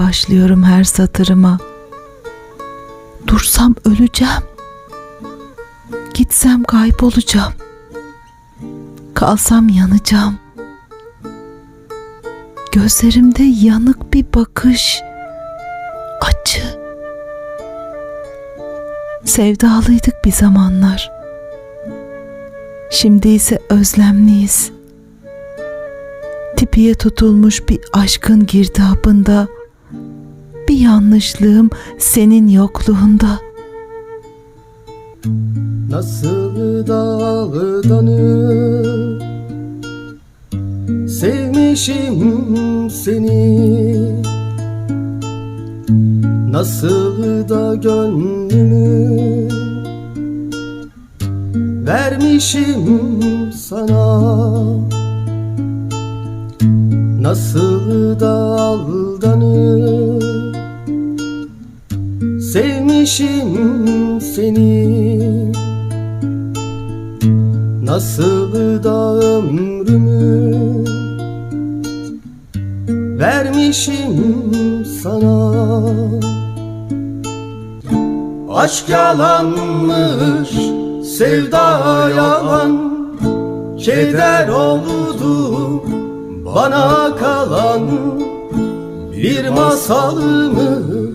başlıyorum her satırıma. Dursam öleceğim. Gitsem kaybolacağım. Kalsam yanacağım. Gözlerimde yanık bir bakış. Acı. Sevdalıydık bir zamanlar. Şimdi ise özlemliyiz. Tipiye tutulmuş bir aşkın girdabında yanlışlığım senin yokluğunda. Nasıl dağdanır Sevmişim seni. Nasıl da gönlümü? Vermişim sana. Nasıl da aldanır Sevmişim seni. Nasıl da ömrümü Vermişim sana. Aşk yalanmış Sevda yalan. Keder oldu Bana kalan. Bir masalmış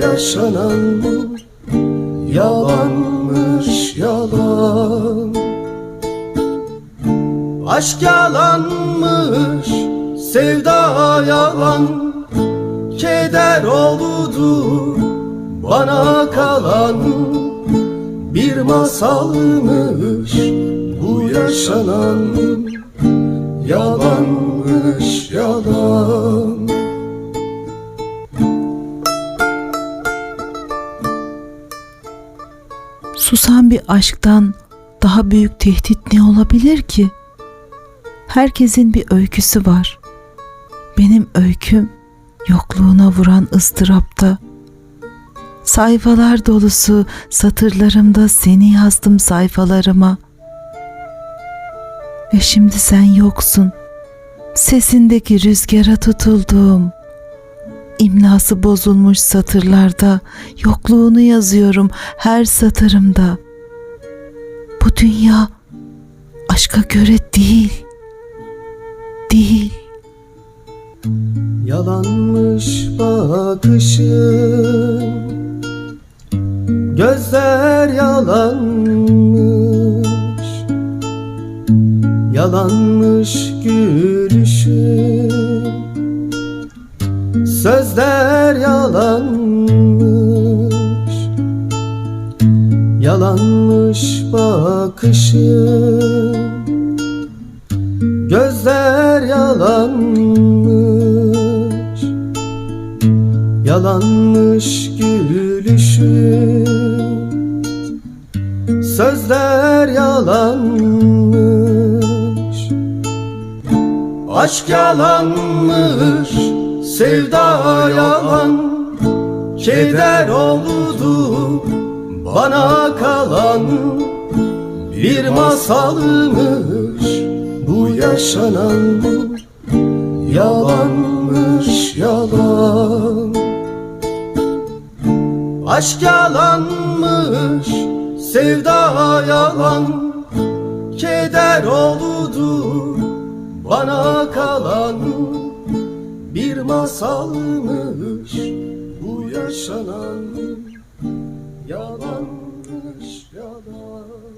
Bu yaşanan Yalanmış yalan. Aşk yalanmış Sevda yalan. Keder oldu Bana kalan. Bir masalmış Bu yaşanan. Yalanmış yalan Susan bir aşktan daha büyük tehdit ne olabilir ki? Herkesin bir öyküsü var. Benim öyküm yokluğuna vuran ıstırapta. Sayfalar dolusu satırlarımda seni yazdım sayfalarıma. Ve şimdi sen yoksun. Sesindeki rüzgara tutuldum. İmlası bozulmuş satırlarda yokluğunu yazıyorum her satırımda. Bu dünya aşka göre değil. Değil. Yalanmış bakışın Gözler yalanmış Yalanmış gülüşün Sözler yalanmış Yalanmış bakışın Gözler yalanmış Yalanmış gülüşün Sözler yalanmış Aşk yalanmış Sevda yalan Keder oldu Bana kalan. Bir masalmış Bu yaşanan? Yalanmış yalan. Aşk yalanmış Sevda yalan. Keder oldu Bana kalan bir masalmış bu yaşanan yalanmış yalan.